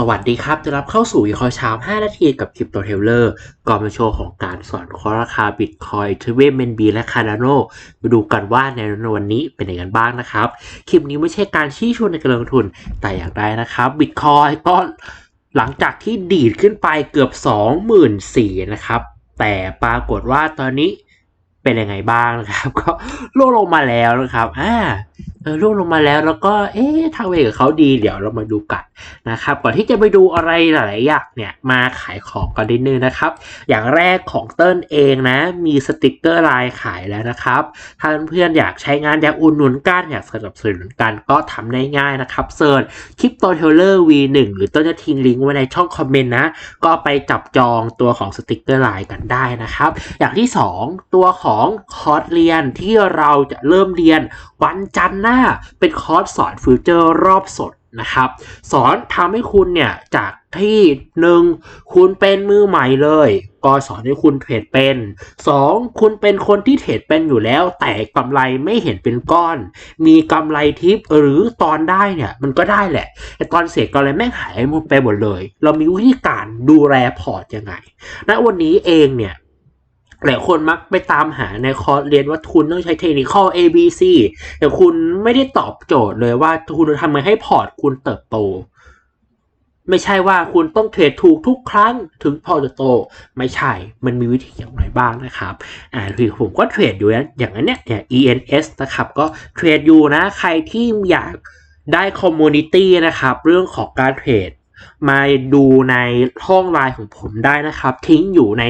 สวัสดีครับจะรับเข้าสู่วิเคราะห์เช้า 5 นาทีกับคริปโตเทเลอร์ก่อนมาโชว์ของการสอนคอราคาบิตคอยทเวเมนบีและคานาโนมาดูกันว่าในวันนี้เป็นยังไงบ้างนะครับ คลิปนี้ไม่ใช่การชี้ชวนในการลงทุนแต่อย่างไรนะครับบิตคอยก็หลังจากที่ดีดขึ้นไปเกือบ 24,000นะครับ แต่ปรากฏว่าตอนนี้เป็นยังไงบ้างนะครับ ก็ล่วงลงมาแล้วนะครับอ่า เออล่วงลงมาแล้วแล้วก็เอ๊ะทางเวกับเขาดีเดี๋ยวเรามาดูกันนะครับก่อนที่จะไปดูอะไรหลายๆอย่างเนี่ยมาขายของกันนิดนึงนะครับ อย่างแรกของเติ้ลเองนะมีสติกเกอร์ลายขายแล้วนะครับถ้าเพื่อนๆอยากใช้งานอยากอุดหนุนกันอยากสนับสนุนกันก็ทำได้ง่ายนะครับเซิร์ชคริปโตเทเลอร์ V1 หรือต้นจะทิ้งลิงก์ไว้ในช่องคอมเมนต์นะก็ไปจับจองตัวของสติกเกอร์ลายกันได้นะครับ อย่างที่ 2 ตัวของคอร์สเรียนที่เราจะเริ่มเรียนวันจันทร์หน้าเป็นคอร์สสอนฟิวเจอร์รอบสดนะครับ สอนทำให้คุณเนี่ย จากที่หนึ่งคุณเป็นมือใหม่เลย ก็สอนให้คุณเทรดเป็น 2. คุณเป็นคนที่เทรดเป็นอยู่แล้ว แต่กำไรไม่เห็นเป็นก้อน มีกำไรทิปหรือตอนได้เนี่ย มันก็ได้แหละ แต่ตอนเสียกำไรแม่งหายหมดไปหมดเลย เรามีวิธีการดูแลพอร์ตยังไงณวันนี้เองเนี่ย หลายคนมักไปตามหาในคอร์สเรียนว่าคุณต้องใช้เทคนิคข้อ A B C แต่คุณไม่ได้ตอบโจทย์เลยว่าคุณทำไงให้พอร์ตคุณเติบโต ไม่ใช่ว่าคุณต้องเทรดถูกทุกครั้งถึงพอร์ตจะโต ไม่ใช่มันมีวิธีอย่างไรบ้างนะครับ อ่าคือผมก็เทรดอยู่นะอย่างนั้นเนี่ยเนี่ย ENS นะครับก็เทรดอยู่นะใครที่อยากได้คอมมูนิตี้นะครับเรื่องของการเทรดมาดูในห้องไลน์ของผมได้นะครับ ทิ้งอยู่ใน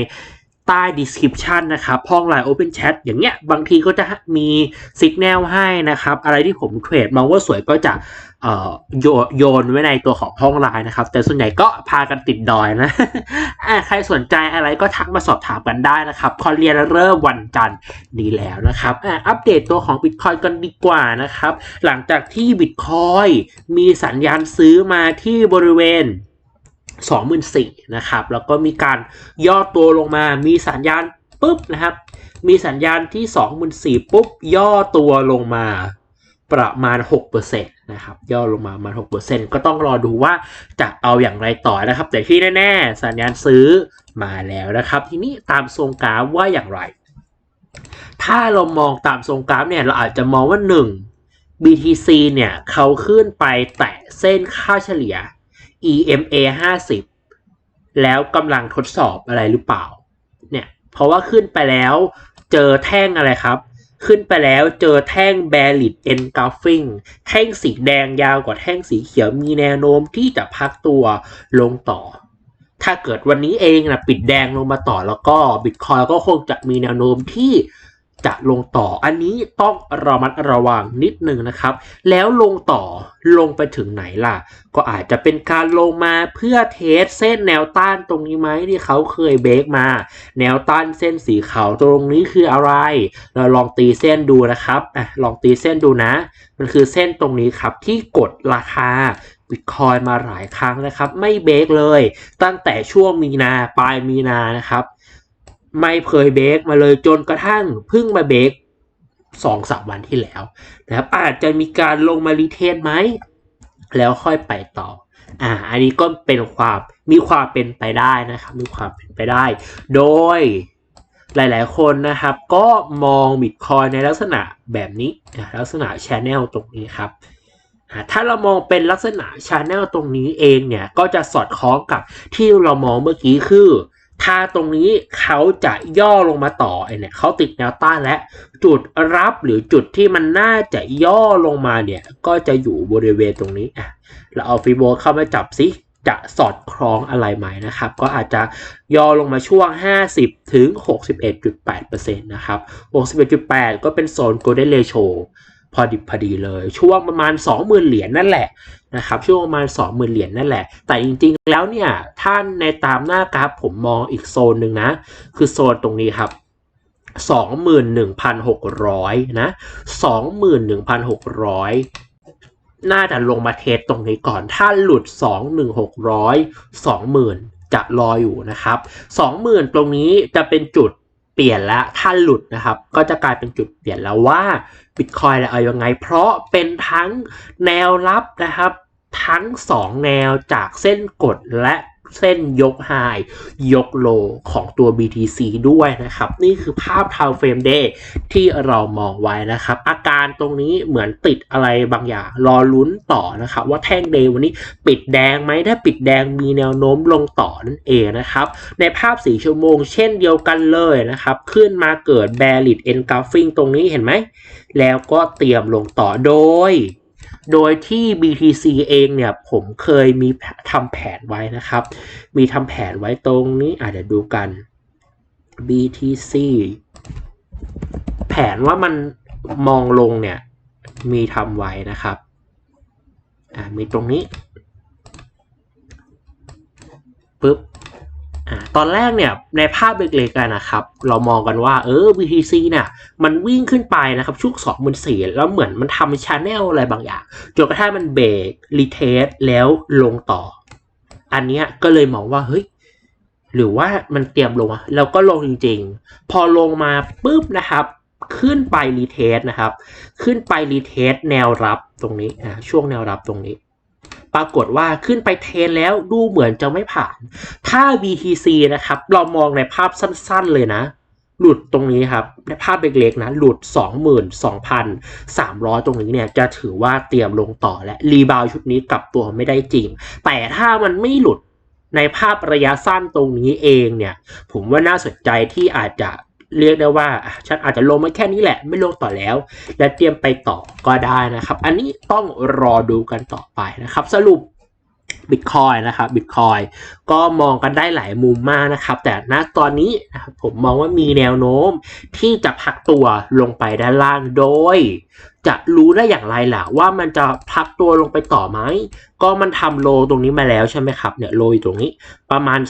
ใต้ description นะครับห้องไลน์ Open Chat อย่างเงี้ยบางทีก็จะมีสัญญาณให้นะครับ อะไรที่ผมเทรดมองว่าสวยก็จะเอ่อโยนไว้ในตัวของห้องไลน์นะครับ แต่ส่วนใหญ่ก็พากันติดดอยนะใครสนใจอะไรก็ทักมาสอบถามกันได้นะครับคอนเรียนเริ่มวันจันทร์นี้แล้วนะครับอ่าอัปเดตตัวของ Bitcoin กันดีกว่านะครับ หลังจากที่ Bitcoin มีสัญญาณซื้อมาที่บริเวณ 24,000นะครับ แล้วก็มีการย่อตัวลงมา มีสัญญาณปุ๊บนะครับ มีสัญญาณที่ 24,000ปุ๊บ ย่อตัวลงมาประมาณ 6%นะครับ ย่อลงมาประมาณ 6%ก็ต้องรอดูว่าจะเอาอย่างไรต่อนะครับ แต่ที่แน่ๆ สัญญาณซื้อมาแล้วนะครับ ทีนี้ตามทรงกราฟว่าอย่างไร ถ้าเรามองตามทรงกราฟเนี่ย เราอาจจะมองว่า 1 BTC เนี่ย เขาขึ้นไปแตะเส้นค่าเฉลี่ย EMA 50 แล้วกำลังทดสอบอะไรหรือเปล่า เนี่ย เพราะว่าขึ้นไปแล้วเจอแท่งอะไรครับ ขึ้นไปแล้วเจอแท่ง Bearish Engulfing แท่งสีแดงยาวกว่าแท่งสีเขียวมีแนวโน้มที่จะพักตัวลงต่อ ถ้าเกิดวันนี้เองนะปิดแดงลงมาต่อแล้วก็บิตคอยก็คงจะมีแนวโน้มที่ จะลงต่อ อันนี้ต้องระมัดระวังนิดนึงนะครับ แล้วลงต่อลงไปถึงไหนล่ะ ก็อาจจะเป็นการลงมาเพื่อเทสเส้นแนวต้านตรงนี้ไหมที่เขาเคยเบรกมา แนวต้านเส้นสีขาวตรงนี้คืออะไร เราลองตีเส้นดูนะครับอะลองตีเส้นดูนะ มันคือเส้นตรงนี้ครับที่กดราคาบิตคอยมาหลายครั้งนะครับ ไม่เบรกเลย ตั้งแต่ช่วงมีนาปลายมีนานะครับ ไม่เคยเบรกมาเลยจนกระทั่งเพิ่งมาเบรกสองสามวันที่แล้วนะครับอาจจะมีการลงมารีเทสไหม แล้วค่อยไปต่ออ่าอันนี้ก็เป็นความมีความเป็นไปได้นะครับ มีความเป็นไปได้ โดยหลาย ๆ คนนะครับ ก็มองบิตคอยในลักษณะแบบนี้ลักษณะชแนลตรงนี้ครับถ้าเรามองเป็นลักษณะชแนลตรงนี้เองเนี่ย ก็จะสอดคล้องกับที่เรามองเมื่อกี้คือ ถ้าตรงนี้เขาจะย่อลงมาต่อไอเนี่ยเขาติดแนวต้านและจุดรับหรือจุดที่มันน่าจะย่อลงมาเนี่ยก็จะอยู่บริเวณตรงนี้อะเราเอาฟีโบเข้ามาจับซิจะสอดคล้องอะไรไหมนะครับ ก็อาจจะย่อลงมาช่วง 50 ถึง 61.8%นะครับ 61.8 ก็เป็นโซน golden ratio พอดิบพอดีเลย ช่วงประมาณ 20,000 เหรียญนั่นแหละ นะครับช่วงประมาณ 20,000 เหรียญนั่นแหละ แต่จริงๆแล้วเนี่ยท่านในตามหน้ากราฟผมมองอีกโซนหนึ่งนะ คือโซนตรงนี้ครับ21,600 นะ 21,600น่าจะลงมาเทสตรงนี้ก่อน ถ้าหลุด 2,1600 20,000 จะรออยู่นะครับ 20,000 ตรงนี้จะเป็นจุดเปลี่ยนแล้ว ถ้าหลุดนะครับ ก็จะกลายเป็นจุดเปลี่ยนแล้วว่า Bitcoin จะเอายังไง เพราะเป็นทั้งแนวรับนะครับ ทั้ง 2 แนวจากเส้นกดและเส้นยกไฮยกโลของตัว BTC ด้วยนะครับ นี่คือภาพ Time Frame Day ที่เรามองไว้นะครับ อาการตรงนี้เหมือนติดอะไรบางอย่าง รอลุ้นต่อนะครับ ว่าแท่งเดย์วันนี้ปิดแดงไหมถ้าปิดแดงมีแนวโน้มลงต่อนั่นเองนะครับ ในภาพ 4 ชั่วโมงเช่นเดียวกันเลยนะครับ ขึ้นมาเกิด Bearish Engulfing ตรงนี้เห็นไหม แล้วก็เตรียมลงต่อโดย โดยที่ BTC เองเนี่ยผมเคยมีทำแผนไว้นะครับ มีทำแผนไว้ตรงนี้อาจจะดูกัน BTC แผนว่ามันมองลงเนี่ยมีทำไว้นะครับอ่ามีตรงนี้ปึ๊บ อตอนแรกเนี่ยในภาพเล็กๆกันนะครับ เรามองกันว่าเออ BTC เนี่ยมันวิ่งขึ้นไปนะครับช่วงสองมันสี่แล้วเหมือนมันทำชาแนลอะไรบางอย่างจนกระทั่งมันเบรกรีเทสแล้วลงต่อ อันเนี้ยก็เลยมองว่าเฮ้ยหรือว่ามันเตรียมลงอะแล้วก็ลงจริงๆ พอลงมาปุ๊บนะครับ ขึ้นไปรีเทสนะครับ ขึ้นไปรีเทสแนวรับตรงนี้อ่าช่วงแนวรับตรงนี้ ปรากฏว่าขึ้นไปเทนแล้วดูเหมือนจะไม่ผ่าน ถ้า BTC นะครับ เรามองในภาพสั้นๆเลยนะ หลุดตรงนี้ครับในภาพเล็กๆนะ หลุด 22,300 ตรงนี้เนี่ย จะถือว่าเตรียมลงต่อและ รีบาวชุดนี้กลับตัวไม่ได้จริง แต่ถ้ามันไม่หลุดในภาพระยะสั้นตรงนี้เองเนี่ย ผมว่าน่าสนใจที่อาจจะ เรียกได้ว่าฉันอาจจะลงมาแค่นี้แหละ ไม่ลงต่อแล้ว และเตรียมไปต่อก็ได้นะครับ อันนี้ต้องรอดูกันต่อไปนะครับ สรุป Bitcoin นะครับ Bitcoin ก็มองกันได้หลายมุมมากนะครับ แต่ณตอนนี้นะครับผมมองว่ามีแนวโน้มที่จะพักตัวลงไปด้านล่างโดย จะรู้ได้อย่างไรล่ะ ว่ามันจะพักตัวลงไปต่อไหม ก็มันทำโลตรงนี้มาแล้วใช่ไหมครับเนี่ยโลอยู่ตรงนี้ประมาณ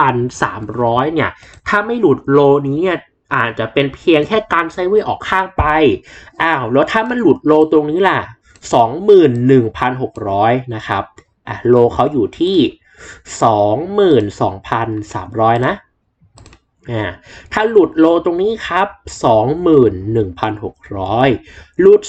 22,300 เนี่ย ถ้าไม่หลุดโลนี้เนี่ยอาจจะเป็นเพียงแค่การไซด์เวย์ออกข้างไป อ้าว แล้วถ้ามันหลุดโลตรงนี้ล่ะ 21,600 นะครับ อะ โลเขาอยู่ที่ 22,300 นะ ถ้าหลุดโลตรงนี้ครับ 21,600 หลุด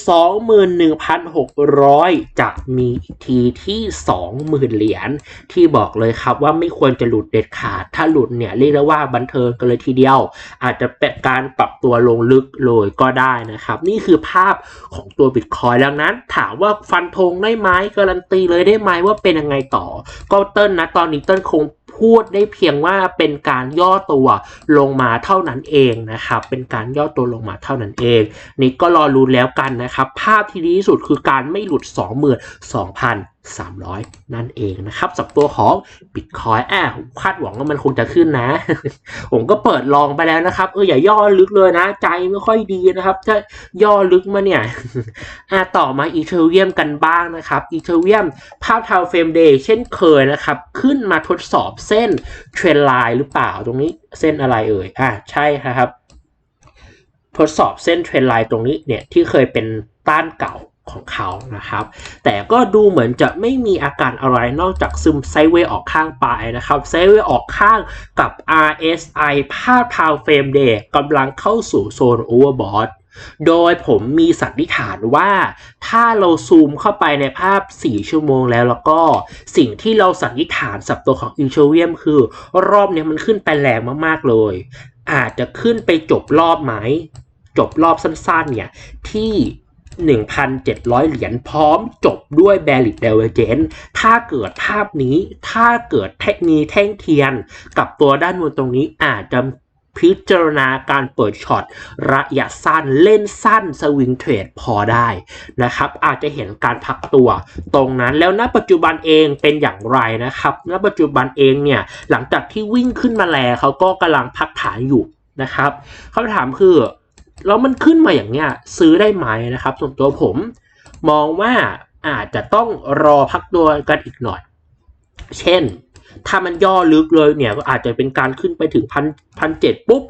21,600 จะมีอีกทีที่ 20,000 เหรียญที่บอกเลยครับว่าไม่ควรจะหลุดเด็ดขาด ถ้าหลุดเนี่ยเรียกได้ว่าบันเทิงกันเลยทีเดียว อาจจะเป็นการปรับตัวลงลึกเลยก็ได้นะครับ นี่คือภาพของตัวบิตคอยดังนั้น ถามว่าฟันธงได้ไหมการันตีเลยได้ไหมว่าเป็นยังไงต่อ ก็เติ้ลนะตอนนี้เติ้ลคง พูดได้เพียงว่าเป็นการย่อตัวลงมาเท่านั้นเองนะครับ เป็นการย่อตัวลงมาเท่านั้นเอง นี่ก็รอรุ้นแล้วกันนะครับ ภาพที่ดีที่สุดคือการไม่หลุด 300 นั่นเองนะครับสับตัวของ Bitcoin อะคาดหวังว่ามันคงจะขึ้นนะ ผมก็เปิดลองไปแล้วนะครับ เอออย่าย่อลึกเลยนะ ใจไม่ค่อยดีนะครับ ถ้าย่อลึกมาเนี่ยอะต่อมาอีเทเรียมกันบ้างนะครับอีเทเรียมภาพทาวเฟรมเดย์เช่นเคยนะครับ ขึ้นมาทดสอบเส้นเทรนไลน์หรือเปล่าตรงนี้เส้นอะไรเอ่ยอะใช่ครับ ทดสอบเส้นเทรนไลน์ตรงนี้เนี่ยที่เคยเป็นต้านเก่า ของเขานะครับ แต่ก็ดูเหมือนจะไม่มีอาการอะไรนอกจากซึมไซเวย์ออกข้างไปนะครับ ไซเวย์ออกข้างกับ RSI ภาพทาวเฟรมเดย์กำลังเข้าสู่โซนโอเวอร์บอทโดยผมมีสันนิษฐานว่า ถ้าเราซูมเข้าไปในภาพ 4 ชั่วโมงแล้วแล้วก็สิ่งที่เราสันนิษฐานสับตัวของอินเชเวียมคือ รอบนี้มันขึ้นไปแรงมากๆเลย อาจจะขึ้นไปจบรอบไหม จบรอบสั้นๆเนี่ยที่ 1,700 เหรียญพร้อมจบด้วย b a r r i t Divergence ถ้าเกิดภาพนี้ถ้าเกิดเทคนีแท่งเทียนกับตัวด้านบนตรงนี้อาจจะพิจารณาการเปิดช็อตระยะสั้นเล่นสั้นสวิงเทรดพอได้นะครับ อาจจะเห็นการพักตัวตรงนั้นแล้วณปัจจุบันเองเป็นอย่างไรนะครับณปัจจุบันเองเนี่ยหลังจากที่วิ่งขึ้นมาแล้วเขาก็กำลังพักฐานอยู่นะครับคำถามคือ แล้วมันขึ้นมาอย่างเนี้ยซื้อได้ไหมนะครับ ส่วนตัวผมมองว่าอาจจะต้องรอพักตัวกันอีกหน่อย เช่น ถ้ามันย่อลึกเลยเนี่ยก็อาจจะเป็นการขึ้นไปถึงพันพันเจ็ดปุ๊บ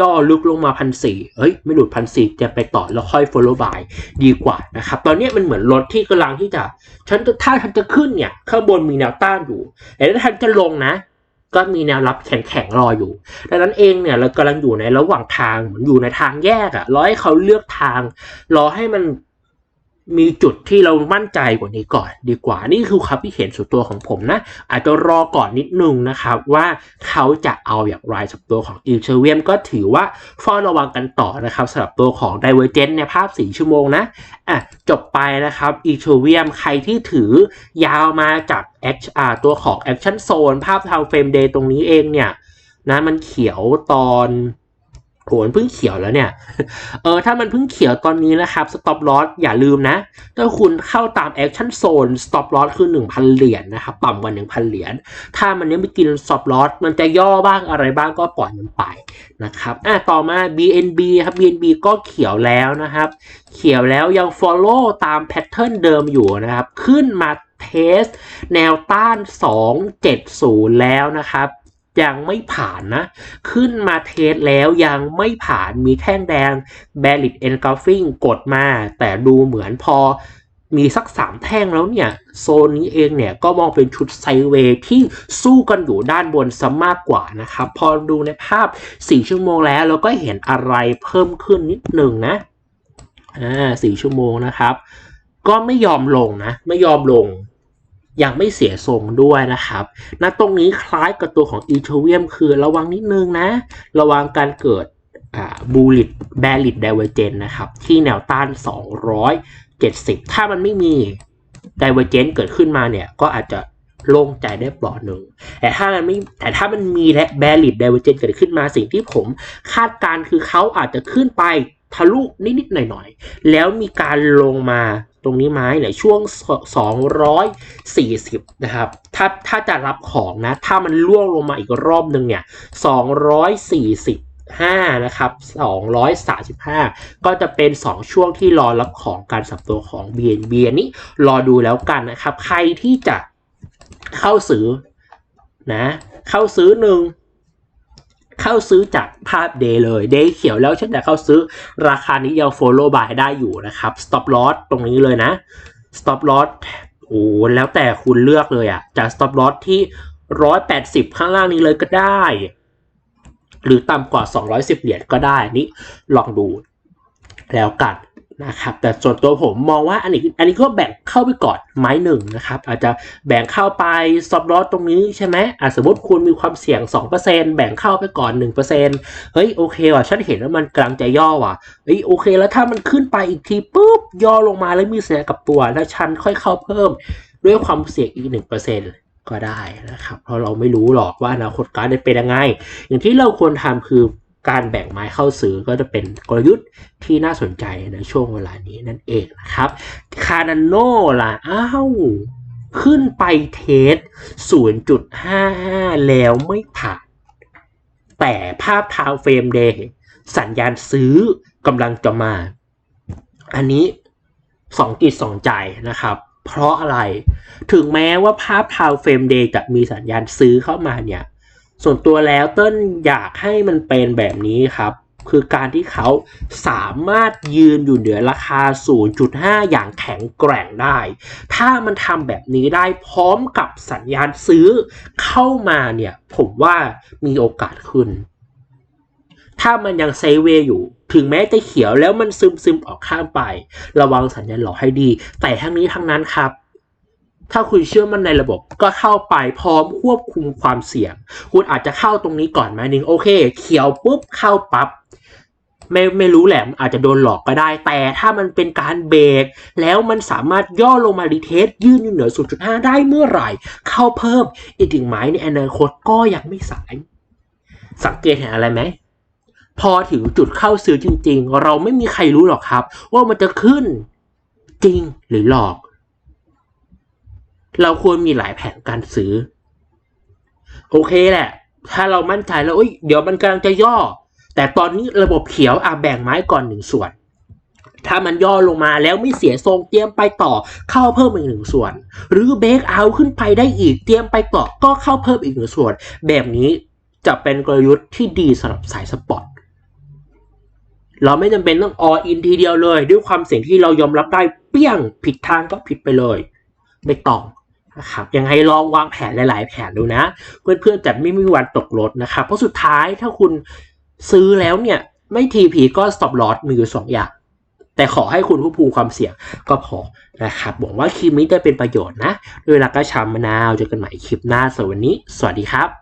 ย่อลึกลงมาพันสี่เฮ้ย ไม่หลุดพันสี่จะไปต่อแล้วค่อย follow by ดีกว่านะครับ ตอนนี้มันเหมือนรถที่กำลังที่จะ ฉันถ้าฉันจะขึ้นเนี่ย ข้างบนมีแนวต้านอยู่แต่ถ้าฉันจะลงนะ ก็มีแนวรับแข็งๆรออยู่ ดังนั้นเองเนี่ยเรากำลังอยู่ในระหว่างทางเหมือนอยู่ในทางแยกอะรอให้เขาเลือกทาง รอให้มัน มีจุดที่เรามั่นใจกว่านี้ก่อนดีกว่านี่คือความคิดเห็นส่วนตัวของผมนะ อาจจะรอก่อนนิดนึงนะครับว่าเขาจะเอาอย่างไรสำหรับตัวของอิลเชเวียมก็ถือว่าเฝ้าระวังกันต่อนะครับสำหรับตัวของไดเวอร์เจนในภาพ 4 ชั่วโมงนะอะจบไปนะครับอิลเชเวียมใครที่ถือยาวมาจากแอคอ่าตัวของแอคชั่นโซนภาพทางเฟรมเดย์ตรงนี้เองเนี่ยนะมันเขียวตอน โหมันเพิ่งเขียวแล้วเนี่ย เออถ้ามันเพิ่งเขียวตอนนี้นะครับ stop loss อย่าลืมนะ ถ้าคุณเข้าตาม action zone stop loss คือ 1,000 เหรียญนะครับต่ำกว่า 1,000 เหรียญ ถ้ามันยังไม่กิน stop loss มันจะย่อบ้างอะไรบ้างก็ปล่อยมันไปนะครับอะต่อมา BNB ครับ BNB ก็เขียวแล้วนะครับ เขียวแล้วยัง follow ตาม pattern เดิมอยู่นะครับ ขึ้นมาเทสแนวต้าน 270 แล้วนะครับ ยังไม่ผ่านนะ ขึ้นมาเทสแล้วยังไม่ผ่านมีแท่งแดง b a l l i t engulfing กดมา แต่ดูเหมือนพอมีสักสามแท่งแล้วเนี่ย โซนนี้เองเนี่ยก็มองเป็นชุดไซเวย์ที่สู้กันอยู่ด้านบนซะมากกว่านะครับ พอดูในภาพ 4 ชั่วโมงแล้วเราก็เห็นอะไรเพิ่มขึ้นนิดหนึ่งนะ อ่าสี่ชั่วโมงนะครับ ก็ไม่ยอมลงนะ ไม่ยอมลง ยังไม่เสียทรงด้วยนะครับณตรงนี้คล้ายกับตัวของอีโทเวียมคือระวังนิดนึงนะ ระวังการเกิดบูลิตแบลิตไดเวอร์เจนนะครับ ที่แนวต้าน 270 ถ้ามันไม่มีไดเวอร์เจนเกิดขึ้นมาเนี่ย ก็อาจจะโล่งใจได้เปลอดหนึ่ง แต่ถ้ามันไม่ แต่ถ้ามันมีและแบลิตไดเวอร์เจนเกิดขึ้นมาสิ่งที่ผมคาดการคือเขาอาจจะขึ้นไป ทะลุนิดๆหน่อยๆ แล้วมีการลงมาตรงนี้ไหมเนี่ยช่วง 240 นะครับ ถ้าถ้าจะรับของนะ ถ้ามันล่วงลงมาอีกรอบหนึ่งเนี่ย 245นะครับ235 ก็จะเป็น 2 ช่วงที่รอรับของการสับตัวของ BNB อันนี้รอดูแล้วกันนะครับ ใครที่จะเข้าซื้อนะ เข้าซื้อหนึ่ง เข้าซื้อจากภาพเดย์เลยเดย์เขียวแล้วฉันจะเข้าซื้อราคานี้ยัง follow buy ได้อยู่นะครับ stop loss ตรงนี้เลยนะ stop loss โอ้แล้วแต่คุณเลือกเลยอะจาก stop loss ที่180ข้างล่างนี้เลยก็ได้ หรือต่ำกว่า 210 เหรียญก็ได้นี่ลองดูแล้วกัน นะครับ แต่ส่วนตัวผมมองว่าอันนี้อันนี้ก็แบ่งเข้าไปก่อนไม้หนึ่งนะครับ อาจจะแบ่งเข้าไปซอฟต์ลอสตรงนี้ใช่ไหมอะสมมติคุณมีความเสี่ยง 2%แบ่งเข้าไปก่อน 1%เฮ้ยโอเคว่ะฉันเห็นว่ามันกลังจะย่อว่ะเฮ้ยโอเค แล้วถ้ามันขึ้นไปอีกทีปุ๊บย่อลงมาแล้วมีเสียกับตัวแล้วฉันค่อยเข้าเพิ่มด้วยความเสี่ยงอีก 1%ก็ได้นะครับ เพราะเราไม่รู้หรอกว่าอนาคตการจะเป็นยังไง อย่างที่เราควรทำคือ การแบ่งไม้เข้าซื้อก็จะเป็นกลยุทธ์ที่น่าสนใจในช่วงเวลานี้นั่นเองนะครับ คานาโนล่ะ อ้าว ขึ้นไปเทส 0.55 แล้วไม่ผ่าน แต่ภาพทาวเฟรมเดย์สัญญาณซื้อกำลังจะมา อันนี้สองจิตสองใจนะครับ เพราะอะไร ถึงแม้ว่าภาพทาวเฟรมเดย์จะมีสัญญาณซื้อเข้ามาเนี่ย ส่วนตัวแล้วเต้นอยากให้มันเป็นแบบนี้ครับคือการที่เขาสามารถยืนอยู่เหนือราคา 0.5 อย่างแข็งแกร่งได้ ถ้ามันทำแบบนี้ได้พร้อมกับสัญญาณซื้อเข้ามาเนี่ย ผมว่ามีโอกาสขึ้น ถ้ามันยังไซเวย์อยู่ ถึงแม้จะเขียวแล้วมันซึมซึมออกข้างไป ระวังสัญญาณหลอกให้ดี แต่ทั้งนี้ทั้งนั้นครับ ถ้าคุณเชื่อมั่นในระบบก็เข้าไปพร้อมควบคุมความเสี่ยง คุณอาจจะเข้าตรงนี้ก่อนไหมหนึ่งโอเค เขียวปุ๊บเข้าปับ๊บไม่ไม่รู้แหละอาจจะโดนหลอกก็ได้ แต่ถ้ามันเป็นการเบรกแล้วมันสามารถย่อลงมารีเทสยืนอยู่เหนือ 0.5 ได้เมื่อไหร่ เข้าเพิ่มอีกถึงไม้ในอนาคตก็ยังไม่สาย สังเกตเห็นอะไรไหมพอถึงจุดเข้าซื้อจริง ๆ เราไม่มีใครรู้หรอกครับ ว่ามันจะขึ้นจริงหรือหลอก เราควรมีหลายแผนการซื้อ โอเคแหละ ถ้าเรามั่นใจแล้วเอ้ยเดี๋ยวมันกำลังจะย่อ แต่ตอนนี้ระบบเขียวอะแบ่งไม้ก่อนหนึ่งส่วน ถ้ามันย่อลงมาแล้วไม่เสียทรงเตรียมไปต่อเข้าเพิ่มอีกหนึ่งส่วน หรือเบรกเอาขึ้นไปได้อีกเตรียมไปต่อก็เข้าเพิ่มอีกหนึ่งส่วน แบบนี้จะเป็นกลยุทธ์ที่ดีสำหรับสายสปอร์ตเราไม่จำเป็นต้องออินทีเดียวเลย ด้วยความเสี่ยงที่เรายอมรับได้เปี้ยงผิดทางก็ผิดไปเลย ไม่ต้อง นะครับยังไงลองวางแผนหลาย ๆ แผนดูนะ เพื่อนๆจะไม่มีวันตกรถนะครับ เพราะสุดท้ายถ้าคุณซื้อแล้วเนี่ยไม่ทีผีก็ stop loss มีอยู่สองอย่าง แต่ขอให้คุณควบคุมความเสี่ยงก็พอนะครับหวังว่าคลิปนี้จะเป็นประโยชน์นะ ด้วยรักกระชามมะนาวเจอกันใหม่คลิปหน้าสวันนี้สวัสดีครับ